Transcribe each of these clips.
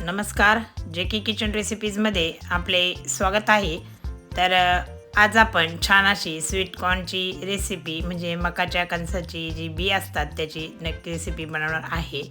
नमस्कार जे के किचन रेसिपीजमध्ये आपले स्वागत आहे. तर आज आपण छान अशी स्वीट कॉर्नची रेसिपी म्हणजे मकाच्या कणसाची जी बी असतात त्याची नक्की रेसिपी बनवणार आहे.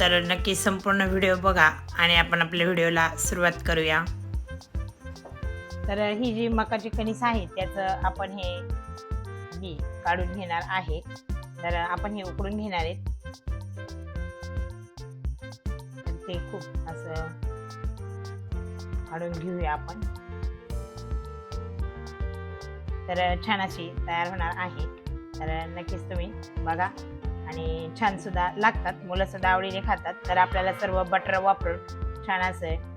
तर नक्की संपूर्ण व्हिडिओ बघा आणि आपण आपल्या व्हिडिओला सुरुवात करूया. तर ही जी मकाची कणीस आहे त्याचं आपण हे बी काढून घेणार आहे. तर आपण हे उकडून घेणार आहेत. ते खूप असं काढून घेऊया आपण. तर छान अशी तयार होणार आहे. तर नक्कीच तुम्ही बघा. आणि छान सुद्धा लागतात. मुलं सुद्धा आवडीने खातात. तर आपल्याला सर्व बटर वापरून छान असं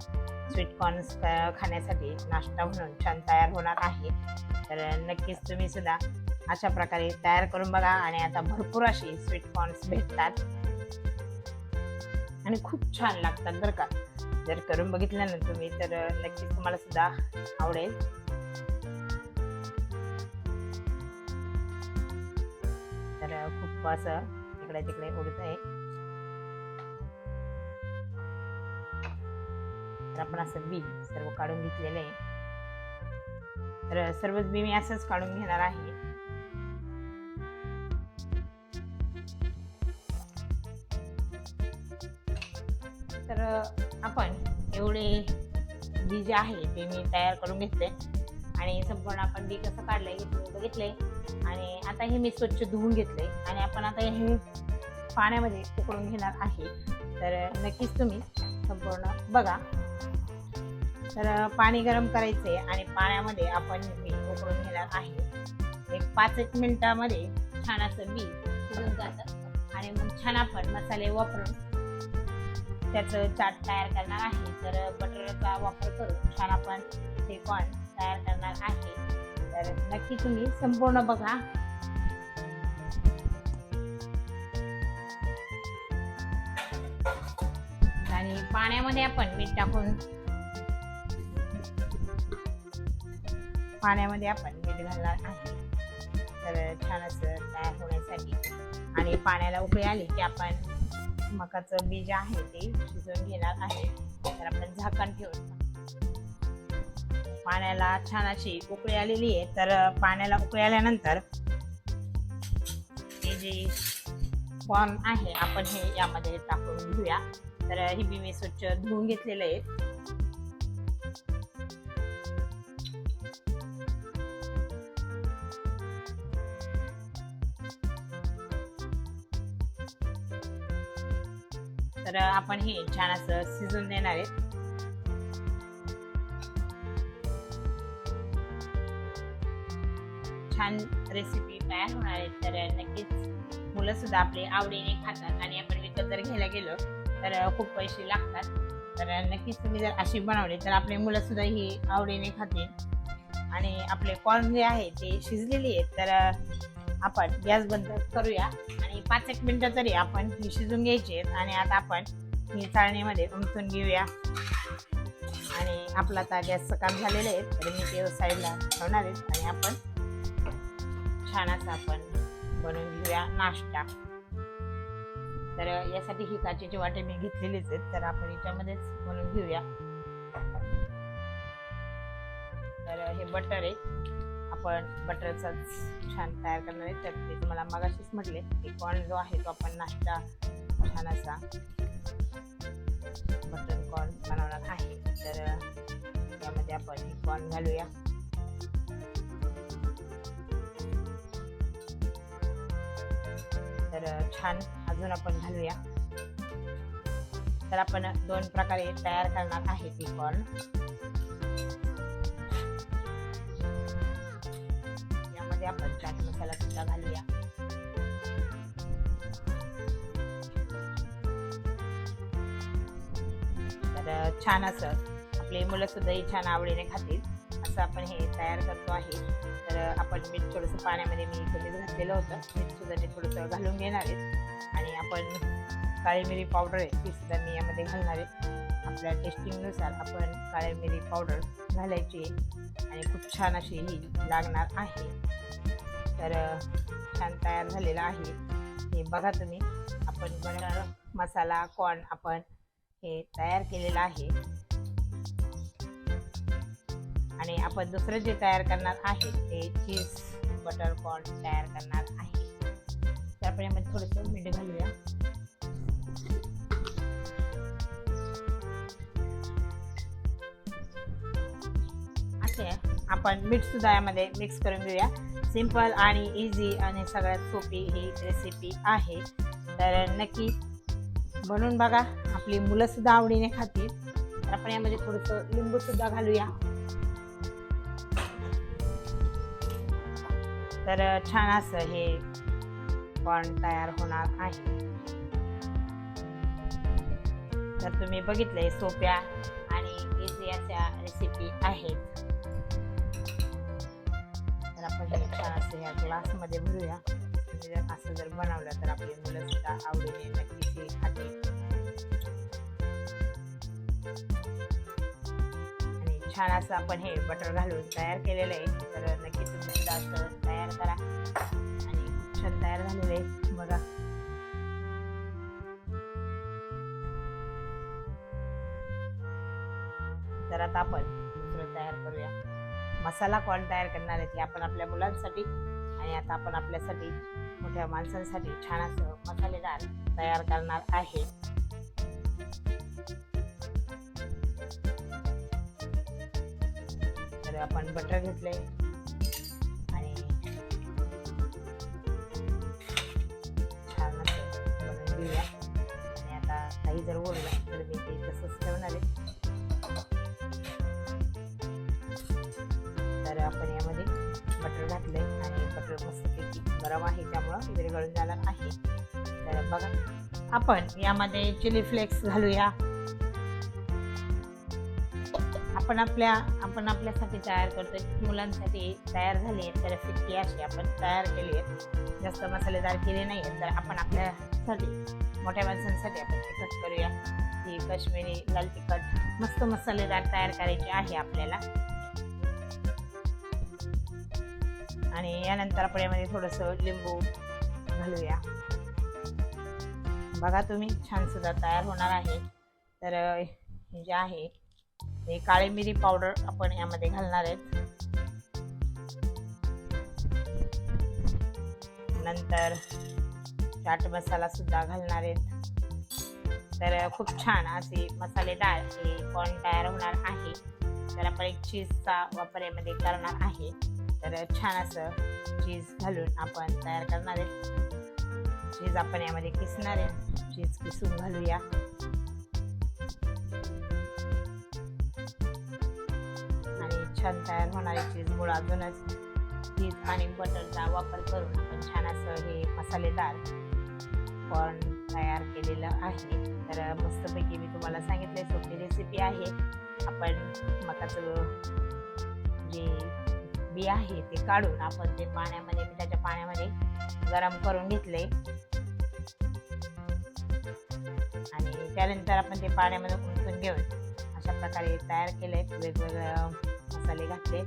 स्वीट कॉर्न्स खाण्यासाठी नाश्ता म्हणून छान तयार होणार आहे. तर नक्कीच तुम्ही सुद्धा अशा प्रकारे तयार करून बघा. आणि आता भरपूर अशी स्वीट कॉर्न्स भेटतात. आणि खूप छान लागतात बरं का. जर करून बघितलं ना तुम्ही तर नक्कीच तुम्हाला सुद्धा आवडेल. तर खूप असं इकडे तिकडे उडत आहे तर आपण असं बी सर्व काढून घेतलेलं आहे. तर सर्वच बी मी असंच काढून घेणार आहे. तर आपण एवढे बी जे आहे ते मी तयार करून घेतले. आणि संपूर्ण आपण बी कसं काढलंय हे तुम्ही आणि आता हे मी स्वच्छ धुवून घेतले आणि आपण आता हे पाण्यामध्ये उकळून घेणार आहे. तर नक्कीच तुम्ही संपूर्ण बघा. तर पाणी गरम करायचे आणि पाण्यामध्ये आपण हे बी उकळून घेणार आहे. एक पाच एक मिनिटामध्ये छान असं बी शिजून जातं. आणि मग छान आपण मसाले वापरून त्याचं चाट तयार करणार आहे. तर बटरचा वापर करून छान आपण ते कॉर्न तयार करणार आहे. तर नक्की तुम्ही संपूर्ण बघा. आणि पाण्यामध्ये आपण मीठ टाकून पाण्यामध्ये आपण मीठ घालणार आहे. तर छान असं तयार होण्यासाठी. आणि पाण्याला उकळी आली की आपण मकाचं बीज आहे ते शिजवून घेणार आहे. तर आपण झाकण ठेवून पाण्याला छान अशी उकळी आलेली आहे. तर पाण्याला उकळी आल्यानंतर हे जे फॉर्म आहे आपण हे यामध्ये टाकून घेऊया. तर ही बी मी स्वच्छ धुवून घेतलेलं आहे. तर आपण हे छान असं शिजून देणार आहे छान रेसिपी तयार होणार आहे तर नक्कीच मुलं सुद्धा आपले आवडीने खातात आणि आपण विकत जर घ्यायला गेलो तर खूप पैसे लागतात. तर नक्कीच तुम्ही जर अशी बनवली तर आपले मुलं सुद्धा ही आवडीने खातील. आणि आपले कॉर्न जे आहे ते शिजलेली आहेत. तर आपण गॅस बंद करूया. पाच एक मिनिटं तरी आपण ही शिजून घ्यायची आहेत आणि आता आपण ही चाळणीमध्ये उमटून घेऊया. आणि आपला आता गॅसचं काम झालेलं आहे तर मी ते साईडला ठेवणार आहे आणि आपण छान असं आपण बनवून घेऊया नाश्ता. तर यासाठी ही काचेची वाटे मी घेतलेलीच आहेत तर आपण याच्यामध्येच बनवून घेऊया. तर हे बटर आहे. आपण बटरचाच छान तयार करणार आहे. तर ते तुम्हाला मगाशीच म्हटले की कॉर्न जो आहे तो आपण नाश्ता छान असा बटर कॉर्न बनवणार आहे. तर यामध्ये आपण कॉर्न घालूया. तर छान अजून आपण घालूया. तर आपण दोन प्रकारे तयार करणार आहे ती कॉर्न चाट मसाला सुद्धा घालूया तर छान असं. आपले मुलं सुद्धा ही छान आवडीने खातील. असं आपण हे तयार करतो आहे. तर आपण मीठ थोडंसं पाण्यामध्ये मी कधीच घातलेलं होतं. मीठ सुद्धा ते थोडंसं घालून घेणार आहे. आणि आपण काळी मिरी पावडर आहे ती सुद्धा मी यामध्ये घालणार आहे. आपल्या टेस्टिंगनुसार आपण काळी मिरी पावडर घालायची आहे. आणि खूप छान अशी ही लागणार आहे. तर छान तयार झालेला आहे. हे बघा तुम्ही आपण बटर मसाला कॉर्न आपण हे तयार केलेलं आहे. आणि आपण दुसरं जे तयार करणार आहे ते चीज बटर कॉर्न तयार करणार आहे. तर आपण यामध्ये थोडंसं मीठ घालूया. असे आपण मीठ सुद्धा यामध्ये मिक्स करून घेऊया. सिंपल आणि इझी आणि सगळ्यात सोपी ही रेसिपी आहे. तर नक्की बनवून बघा. आपली मुलं सुद्धा आवडीने खातील. तर आपण यामध्ये थोडंसं लिंबू सुद्धा घालूया. तर छान असं हे पण तयार होणार आहे. तर तुम्ही बघितले सोप्या आणि इझी अशा रेसिपी आहेत. आपण हे असं ह्या ग्लासमध्ये भरूया. म्हणजे जर असं जर बनवलं तर आपली मुलं सुद्धा आवडीने नक्कीच हे आणि छान असं आपण हे बटर घालून तयार केलेलं आहे. तर नक्कीच तुम्ही सुद्धा असं तयार करा. आणि खूप छान तयार झालेलं आहे. बघा. तर आता आपण दुसरं तयार करूया. मसाला कॉर्न तयार करणार आहे हे आपण आपल्या मुलांसाठी आणि आता आपण आपल्यासाठी मोठ्या माणसांसाठी छान असं मसालेदार तयार करणार आहे. तर आपण बटर घेतले आणि छान असं बनवून घेऊया. आणि आता काही जर उरलं तर मी ते तसंच ठेवणार आहे. गरम आहे त्यामुळं विरघळून जाणार आहे तर बघा आपण यामध्ये चिली फ्लेक्स घालूया. आपण आपल्या आपण आपल्यासाठी तयार करतोय. मुलांसाठी तयार झाली आहे तर फिक्की अशी आपण तयार केली आहे जास्त मसालेदार केले नाही आहेत तर आपण आपल्यासाठी मोठ्या माणसांसाठी आपण तिखट करूया. ही काश्मीरी लाल तिखट मस्त मसालेदार तयार करायची आहे आपल्याला. आणि यानंतर आपण यामध्ये थोडंसं लिंबू घालूया. बघा तुम्ही छान सुद्धा तयार होणार आहे. तर हे जे आहे हे काळी मिरी पावडर आपण यामध्ये घालणार आहेत. नंतर चाट मसाला सुद्धा घालणार आहेत. तर खूप छान असे मसालेदार हे कॉर्न तयार होणार आहे. तर आपण एक चीजचा वापर यामध्ये करणार आहे. तर छान असं चीज घालून आपण तयार करणार आहे. चीज आपण यामध्ये किसणार आहे. चीज किसून घालूया. आणि छान तयार होणारी चीज मुळ अजूनच चीज आणि बटरचा वापर करून आपण छान असं हे मसालेदार कॉर्न तयार केलेलं आहे. तर मस्तपैकी मी तुम्हाला सांगितले सोपी रेसिपी आहे. आपण मकाचं जे बी आहे ते काढून आपण ते पाण्यामध्ये पिठाच्या पाण्यामध्ये गरम करून घेतले. आणि त्यानंतर आपण ते पाण्यामध्ये उमटून घेऊन अशा प्रकारे तयार केले वेगवेगळे मसाले घातले.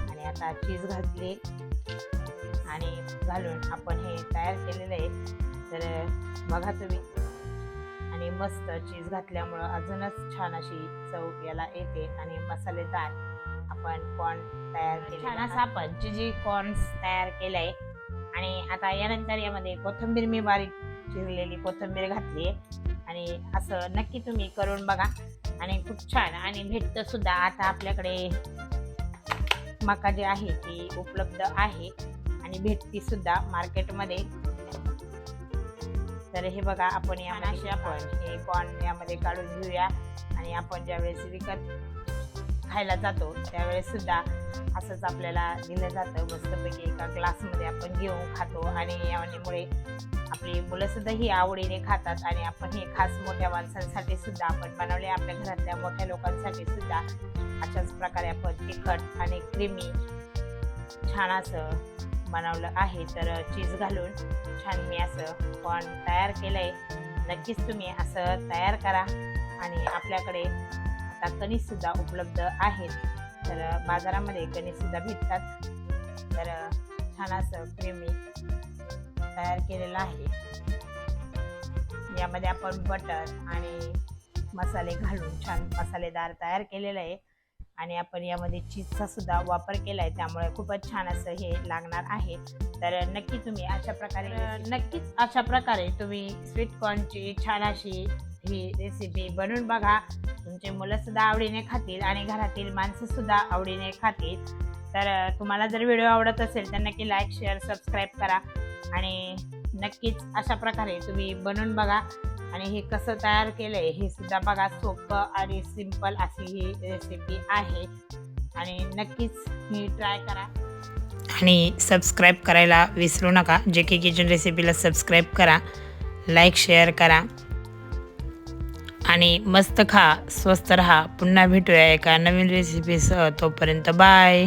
आणि आता चीज घातली. आणि घालून आपण हे तयार केलेलं आहे. तर बघा तुम्ही. आणि मस्त चीज घातल्यामुळं अजूनच छान अशी चव याला येते. आणि मसालेदार आपण कॉर्न तयार केले छान असं आपण चिजी कॉर्न्स तयार केलंय. आणि आता यानंतर यामध्ये कोथिंबीर मी बारीक चिरलेली कोथिंबीर घातली आणि असं नक्की तुम्ही करून बघा. आणि खूप छान आणि भेटतं सुद्धा. आता आपल्याकडे मका जे आहे ती उपलब्ध आहे. आणि भेटती सुद्धा मार्केटमध्ये. तर हे बघा आपण यामध्ये आपण हे कॉर्न यामध्ये काढून घेऊया. आणि आपण ज्यावेळेस विकत खायला जातो त्यावेळेस सुद्धा असंच आपल्याला दिलं जातं. मस्तपैकी एका ग्लासमध्ये आपण घेऊन खातो आणि यामुळे आपली मुलं सुद्धा ही आवडीने खातात आणि आपण हे खास मोठ्या माणसांसाठी सुद्धा आपण बनवले. आपल्या घरातल्या मोठ्या लोकांसाठी सुद्धा अशाच प्रकारे आपण तिखट आणि क्रीमी छान असं बनवलं आहे. तर चीज घालून छान मी असं पण तयार केलं आहे नक्कीच तुम्ही असं तयार करा आणि आपल्याकडे आता कणीससुद्धा उपलब्ध आहेत. तर बाजारामध्ये कणीससुद्धा भेटतात. तर छान असं क्रीमी तयार केलेलं आहे. यामध्ये आपण बटर आणि मसाले घालून छान मसालेदार तयार केलेलं आहे. आणि आपण यामध्ये चीजचा सुद्धा वापर केला आहे त्यामुळे खूपच छान असं हे लागणार आहे. तर नक्की तुम्ही अशा प्रकारे नक्कीच अशा प्रकारे तुम्ही स्वीट कॉर्नची छान अशी ही रेसिपी बनवून बघा. तुमचे मुलं सुद्धा आवडीने खातील आणि घरातील माणसं सुद्धा आवडीने खातील. तर तुम्हाला जर व्हिडिओ आवडत असेल तर नक्की लाईक शेअर सबस्क्राईब करा. आणि नक्कीच अशा प्रकारे तुम्ही बनवून बघा. आणि हे कसं तयार केलं आहे हे सुद्धा बघा. सोपं आणि सिंपल अशी ही रेसिपी आहे. आणि नक्कीच ही ट्राय करा. आणि सबस्क्राईब करायला विसरू नका. जे की किचन रेसिपीला सबस्क्राईब करा. लाईक शेअर करा. आणि मस्त खा स्वस्त रहा. पुन्हा भेटूया एका नवीन रेसिपीसह तोपर्यंत बाय